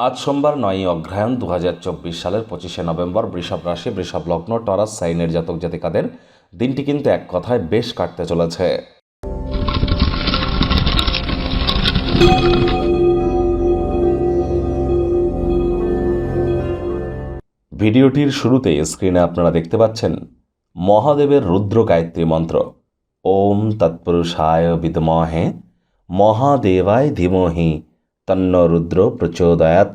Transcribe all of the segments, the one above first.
আজ সোমবার নয়ই অগ্রহায়ণ দু হাজার চব্বিশ সালের পঁচিশে নভেম্বর বৃষভ রাশি, বৃষভ লগ্ন, টরাস, সাইনের জাতক জাতিকাদের দিনটি কিন্তু এক কথায় বেশ কাটতে চলেছে। ভিডিওটির শুরুতে স্ক্রিনে আপনারা দেখতে পাচ্ছেন মহাদেবের রুদ্র গায়ত্রী মন্ত্র। ওম তৎপুরুষায় বিদমহে মহাদেবায় ধীমহি তন্ন রুদ্র প্রচোদয়াত।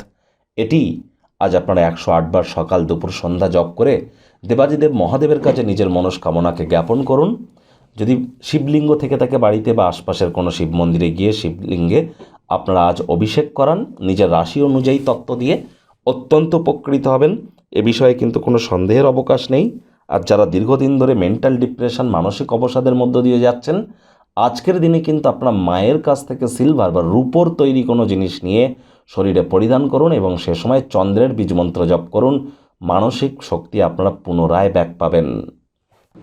এটি আজ আপনারা একশো আটবার সকাল দুপুর সন্ধ্যা জপ করে দেবাজিদেব মহাদেবের কাছে নিজের মনস্কামনাকে জ্ঞাপন করুন। যদি শিবলিঙ্গ থেকে থাকে বাড়িতে বা আশপাশের কোনো শিব মন্দিরে গিয়ে শিবলিঙ্গে আপনারা আজ অভিষেক করান, নিজের রাশি অনুযায়ী তত্ত্ব দিয়ে অত্যন্ত উপকৃত হবেন। এ বিষয়ে কিন্তু কোনো সন্দেহের অবকাশ নেই। আর যারা দীর্ঘদিন ধরে মেন্টাল ডিপ্রেশন মানসিক অবসাদের মধ্য দিয়ে যাচ্ছেন আজকের দিনে কিন্তু আপনার মায়ের কাছ থেকে সিলভার বা রূপোর তৈরি কোনো জিনিস নিয়ে শরীরে পরিধান করুন এবং সে সময় চন্দ্রের বীজমন্ত্র জপ করুন। মানসিক শক্তি আপনারা পুনরায় ব্যাক পাবেন।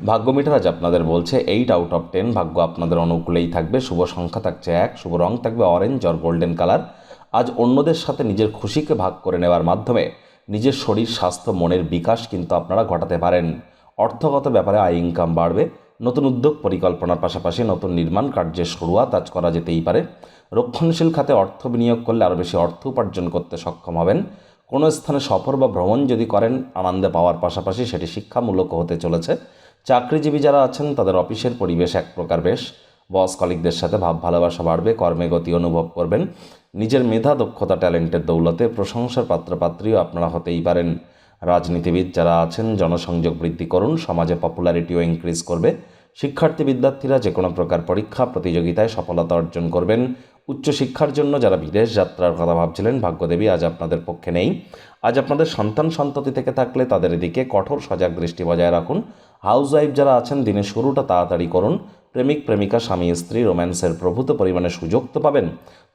ভাগ্য মিটার আজ আপনাদের বলছে এইট আউট অফ টেন ভাগ্য আপনাদের অনুকূলেই থাকবে। শুভ সংখ্যা থাকছে এক, শুভ রং থাকবে অরেঞ্জ আর গোল্ডেন কালার আজ অন্যদের সাথে নিজের খুশিকে ভাগ করে নেওয়ার মাধ্যমে নিজের শরীর, স্বাস্থ্য, মনের বিকাশ কিন্তু আপনারা ঘটাতে পারেন। অর্থগত ব্যাপারে আয় ইনকাম বাড়বে। নতুন উদ্যোগ পরিকল্পনার পাশাপাশি নতুন নির্মাণ কার্যের শুরুয়াত আজ করা যেতেই পারে। রক্ষণশীল খাতে অর্থ বিনিয়োগ করলে আরও বেশি অর্থ উপার্জন করতে সক্ষম হবেন। কোনো স্থানে সফর বা ভ্রমণ যদি করেন, আনন্দে পাওয়ার পাশাপাশি সেটি শিক্ষামূলক হতে চলেছে। চাকরিজীবী যারা আছেন, তাদের অফিসের পরিবেশ এক প্রকার বেশ। বস কলিকদের সাথে ভাব ভালোবাসা বাড়বে, কর্মে গতি অনুভব করবেন। নিজের মেধা, দক্ষতা, ট্যালেন্টের দৌলতে প্রশংসার পাত্রপাত্রীও আপনারা হতেই পারেন। রাজনীতিবিদ যারা আছেন, জনসংযোগ বৃদ্ধি করুন, সমাজে পপুলারিটিও ইনক্রিজ করবে। শিক্ষার্থী বিদ্যার্থীরা যে কোনো প্রকার পরীক্ষা, প্রতিযোগিতায় সফলতা অর্জন করবেন। উচ্চশিক্ষার জন্য যারা বিদেশ যাত্রার কথা ভাবছিলেন, ভাগ্যদেবী আজ আপনাদের পক্ষে নেই। আজ আপনাদের সন্তান সন্ততি থেকে থাকলে তাদের দিকে কঠোর সজাগ দৃষ্টি বজায় রাখুন। হাউস ওয়াইফ যারা আছেন, দিনের শুরুটা তাড়াতাড়ি করুন। প্রেমিক, প্রেমিকা, স্বামী, স্ত্রী, রোম্যান্সের প্রভূত পরিমাণে সুযোগ তো পাবেন।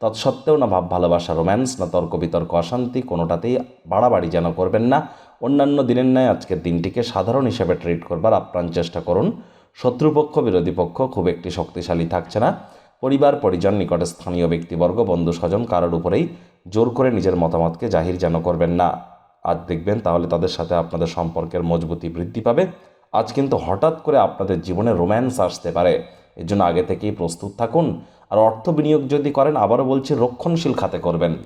তৎসত্ত্বেও না ভাব, ভালোবাসা, রোম্যান্স, না তর্ক, বিতর্ক, অশান্তি কোনোটাতেই বাড়াবাড়ি যেন করবেন না। অন্যান্য দিনের ন্যায় আজকের দিনটিকে সাধারণ হিসেবে ট্রিট করবার আপ্রাণ চেষ্টা করুন। শত্রুপক্ষ, বিরোধী পক্ষ খুব একটি শক্তিশালী থাকছে না। পরিবার, পরিজন, নিকটে স্থানীয় ব্যক্তিবর্গ, বন্ধু স্বজন কারোর উপরেই জোর করে নিজের মতামতকে জাহির যেন করবেন না। আজ দেখবেন তাহলে তাদের সাথে আপনাদের সম্পর্কের মজবুতি বৃদ্ধি পাবে। আজ কিন্তু হঠাৎ করে আপনাদের জীবনে রোম্যান্স আসতে পারে। এর জন্য আগে থেকেই প্রস্তুত থাকুন। আর অর্থ বিনিয়োগ যদি করেন, আবারও বলছি, রক্ষণশীল খাতে করবেন।